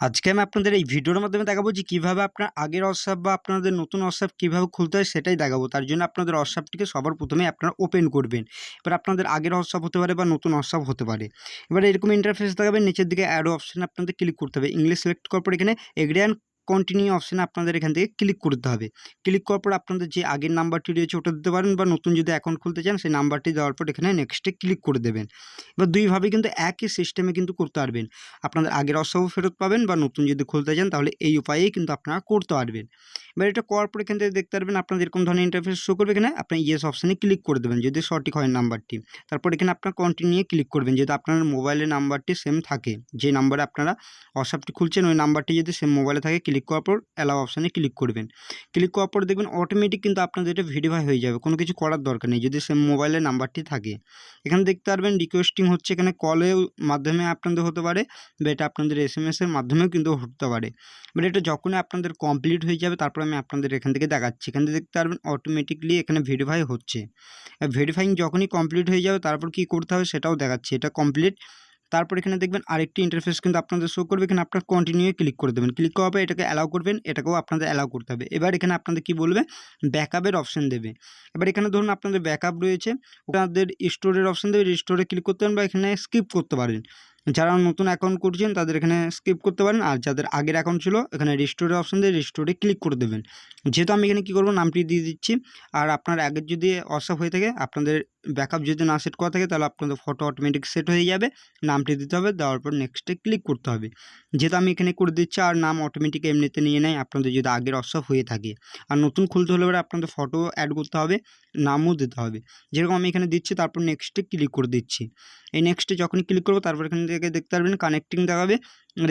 আজকে আমি আপনাদের এই ভিডিওর মাধ্যমে দেখাবো যে কীভাবে আপনার আগের হোয়াটসঅ্যাপ বা আপনাদের নতুন হোয়াটসঅ্যাপ কীভাবে খুলতে হয় সেটাই দেখাবো। তার জন্য আপনাদের হোয়াটসঅ্যাপটিকে সবার প্রথমে আপনারা ওপেন করবেন। এবার আপনাদের আগের হোয়াটসঅ্যাপ হতে পারে বা নতুন হোয়াটসঅ্যাপ হতে পারে। এবার এরকম ইন্টারফেস দেখাবেন, নিচের দিকে অ্যাডো অপশানে আপনাদের ক্লিক করতে হবে। ইংলিশ সিলেক্ট করার পর এখানে এগ্রি অ্যান্ড কন্টিনিউ অপশানে আপনাদের এখান থেকে ক্লিক করতে হবে। ক্লিক করার পর আপনাদের যে আগের নাম্বারটি রয়েছে ওটা দিতে পারেন বা নতুন যদি অ্যাকাউন্ট খুলতে চান সেই নাম্বারটি দেওয়ার পর এখানে নেক্সটে ক্লিক করে দেবেন। এবার দুইভাবে কিন্তু একই সিস্টেমে কিন্তু করতে পারবেন। আপনাদের আগের অসবও ফেরত পাবেন বা নতুন যদি খুলতে চান তাহলে এই উপায়েই কিন্তু আপনারা করতে পারবেন। এবার এটা করার পর এখান থেকে দেখতে পারবেন আপনাদের এরকম ধরনের ইন্টারফেস শো করবে এখানে, আপনি ইয়েস অপশানে ক্লিক করে দেবেন যদি সঠিক হয় নাম্বারটি তারপর এখানে আপনার কন্টিনিউ ক্লিক করবেন যদি আপনার মোবাইলের নাম্বারটি সেম থাকে। যে নাম্বারে আপনারা হোয়াটসঅ্যাপটি খুলছেন ওই নাম্বারটি যদি সেম মোবাইলে থাকে ক্লিক করার পর অ্যালাউ অপশানে ক্লিক করবেন। ক্লিক করার পর দেখবেন অটোমেটিক কিন্তু আপনাদের এটা ভেরিফাই হয়ে যাবে, কোনো কিছু করার দরকার নেই, যদি সেম মোবাইলের নাম্বারটি থাকে। এখানে দেখতে পারবেন রিকোয়েস্টিং হচ্ছে এখানে কলের মাধ্যমে আপনাদের হতে পারে বা এটা আপনাদের এস এম এসের মাধ্যমেও কিন্তু হতে পারে। বাট এটা যখনই আপনাদের কমপ্লিট হয়ে যাবে, তারপর আমি আপনাদের এখান থেকে দেখাচ্ছি। এখান থেকে দেখতে পারবেন অটোমেটিকলি এখানে ভেরিফাই হচ্ছে। ভেরিফাইং যখনই কমপ্লিট হয়ে যাবে, তারপর কি করতে হবে সেটাও দেখাচ্ছি। এটা কমপ্লিট তারপর এখানে দেখবেন আরেকটি ইন্টারফেস কিন্তু আপনাদের শো করবে। এখানে আপনার কন্টিনিউ ক্লিক করে দেবেন। ক্লিক করার পর এটাকে অ্যালাউ করবেন, এটাকেও আপনাদের অ্যালাউ করতে হবে। এবার এখানে আপনাদের কি বলবে? ব্যাকআপের অপশন দেবে। এবার এখানে ধরুন আপনাদের ব্যাকআপ রয়েছে। আপনাদের স্টোরের অপশন দেবে। স্টোরে ক্লিক করতে পারেন বা এখানে স্কিপ করতে পারেন। যারা নতুন অ্যাকাউন্ট করছেন তাদের এখানে স্কিপ করতে পারেন। আর যাদের আগের অ্যাকাউন্ট ছিল, এখানে রিস্টোরের অপশন দিয়ে রিস্টোরে ক্লিক করে দেবেন। যেহেতু আমি এখানে কী করব? নামটি দিয়ে দিচ্ছি। আর আপনার আগের যদি অসফ হয়ে থাকে, আপনাদের ব্যাকআপ যদি না সেট করা থাকে, তাহলে আপনাদের ফটো অটোমেটিক সেট হয়ে যাবে। নামটি দিতে হবে, দেওয়ার পর নেক্সটে ক্লিক করতে হবে। যেহেতু আমি এখানে করে দিচ্ছি, আর নাম অটোমেটিক এমনিতে নিয়ে নেয়, আপনাদের যদি আগের অসফ হয়ে থাকে। আর নতুন খুলতে হলে আপনাদের ফটো অ্যাড করতে হবে, নামও দিতে হবে। যেরকম আমি এখানে দিচ্ছি, তারপর নেক্সটে ক্লিক করে দিচ্ছি। এই নেক্সটে যখনই ক্লিক করব, তারপর এখান থেকে দেখতে পারবেন কানেক্টিং দেখাবে।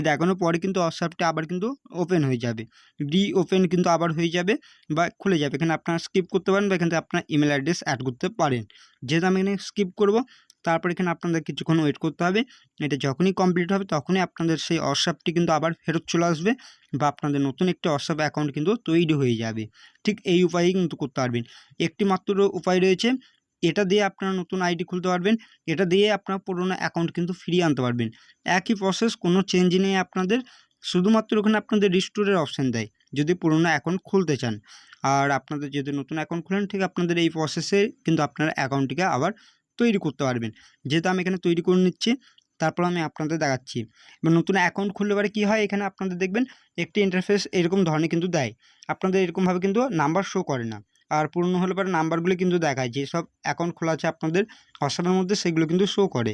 দেখানোর পরে কিন্তু হোয়াটসঅ্যাপটা আবার কিন্তু ওপেন হয়ে যাবে। ডি ওপেন কিন্তু আবার হয়ে যাবে বা খুলে যাবে। এখানে আপনারা স্কিপ করতে পারেন বা এখানে আপনার ইমেল অ্যাড্রেস অ্যাড করতে পারেন। যেহেতু আমি এখানে স্কিপ করব, তারপর এখানে আপনাদের কিছুক্ষণ ওয়েট করতে হবে। এটা যখনই কমপ্লিট হবে তখনই আপনাদের সেই হোয়াটসঅ্যাপটি কিন্তু আবার ফেরত চলে আসবে বা আপনাদের নতুন একটি হোয়াটসঅ্যাপ অ্যাকাউন্ট কিন্তু তৈরি হয়ে যাবে। ঠিক এই উপায়েই কিন্তু করতে পারবেন। একটি মাত্র উপায় রয়েছে এটা দিয়ে আপনারা নতুন আইডি খুলতে পারবেন। এটা দিয়ে আপনার পুরোনো অ্যাকাউন্ট কিন্তু ফিরিয়ে আনতে পারবেন। একই প্রসেস কোনো চেঞ্জ নেই আপনাদের। শুধুমাত্র ওখানে আপনাদের রিস্টোরের অপশান দেয়, যদি পুরোনো অ্যাকাউন্ট খুলতে চান। আর আপনাদের যদি নতুন অ্যাকাউন্ট খুলেন, ঠিক আপনাদের এই প্রসেসে কিন্তু আপনার অ্যাকাউন্টটিকে আবার তৈরি করতে পারবেন। যেহেতু আমি এখানে তৈরি করে নিচ্ছি, তারপর আমি আপনাদের দেখাচ্ছি। এবার নতুন অ্যাকাউন্ট খুললে পরে কী হয়? এখানে আপনাদের দেখবেন, একটি ইন্টারফেস এরকম ধরনের কিন্তু দেয়। আপনাদের এরকমভাবে কিন্তু নাম্বার শো করে না। আর পুরনো হলে পরে নাম্বারগুলো কিন্তু দেখায় যেসব অ্যাকাউন্ট খোলা আছে আপনাদের হোয়াটসঅ্যাপের মধ্যে সেগুলো কিন্তু শো করে।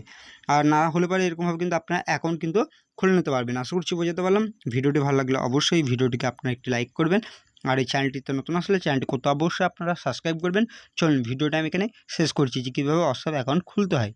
আর না হলে পরে এরকমভাবে কিন্তু আপনার অ্যাকাউন্ট কিন্তু খুলে নিতে পারবেন। আশা করছি বোঝাতে পারলাম। ভিডিওটি ভালো লাগলে অবশ্যই ভিডিওটিকে আপনারা একটি লাইক করবেন। আর এই চ্যানেলটিতে নতুন আসলে চ্যানেলটি করতে অবশ্যই আপনারা সাবস্ক্রাইব করবেন। চলুন, ভিডিওটা আমি এখানে শেষ করছি যে কীভাবে হোয়াটসঅ্যাপ অ্যাকাউন্ট খুলতে হয়।